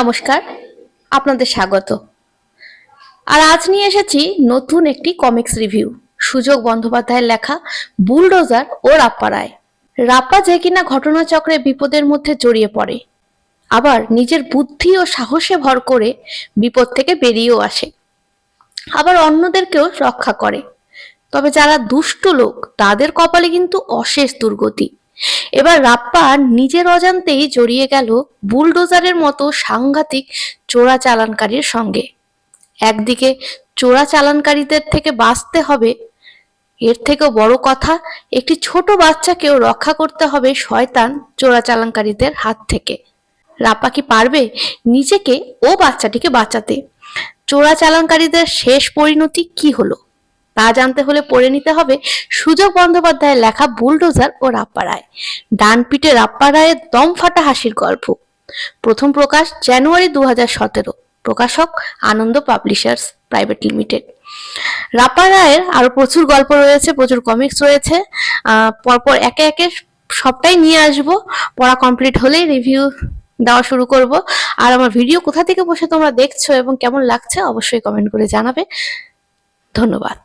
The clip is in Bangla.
নমস্কার, আপনাদের স্বাগত। আর আজ নিয়ে এসেছি নতুন একটি কমিক্স রিভিউ সুযোগ বন্দ্যোপাধ্যায়ের লেখা বুলডোজার ও রাপ্পা রায় রাপ্পা যে কিনা ঘটনাচক্রে বিপদের মধ্যে জড়িয়ে পড়ে, আবার নিজের বুদ্ধি ও সাহসে ভর করে বিপদ থেকে বেরিয়েও আসে। আবার অন্যদেরকেও রক্ষা করে, তবে যারা দুষ্ট লোক, তাদের কপালে কিন্তু অশেষ দুর্গতি। এবার রাপ্পা নিজের অজান্তেই জড়িয়ে গেল বুলডোজারের মতো সাংঘাতিক চোরা চালানকারীর সঙ্গে। একদিকে চোরা চালানকারীদের থেকে বাঁচতে হবে, এর থেকেও বড় কথা, একটি ছোট বাচ্চাকেও রক্ষা করতে হবে শয়তান চোরা চালানকারীদের হাত থেকে। রাপ্পা কি পারবে নিজেকে ও বাচ্চাটিকে বাঁচাতে? চোরা চালানকারীদের শেষ পরিণতি কি হলো? তা জানতে হলে পড়ে নিতে হবে সুযোগ বন্দ্যোপাধ্যায়ের লেখা বুলডোজার ও রাপ্পা রায় ডান পিঠে রাপ্পা রায়ের দম ফাটা হাসির গল্প। প্রথম প্রকাশ জানুয়ারি দু প্রকাশক Ananda publishers private limited. Rappa রায়ের আরও প্রচুর গল্প রয়েছে, প্রচুর কমিক্স রয়েছে। পরপর একে একে সবটাই নিয়ে আসব। পড়া কমপ্লিট হলেই রিভিউ দেওয়া শুরু করব। আর আমার ভিডিও কোথা থেকে বসে তোমরা দেখছ এবং কেমন লাগছে অবশ্যই কমেন্ট করে জানাবে। ধন্যবাদ।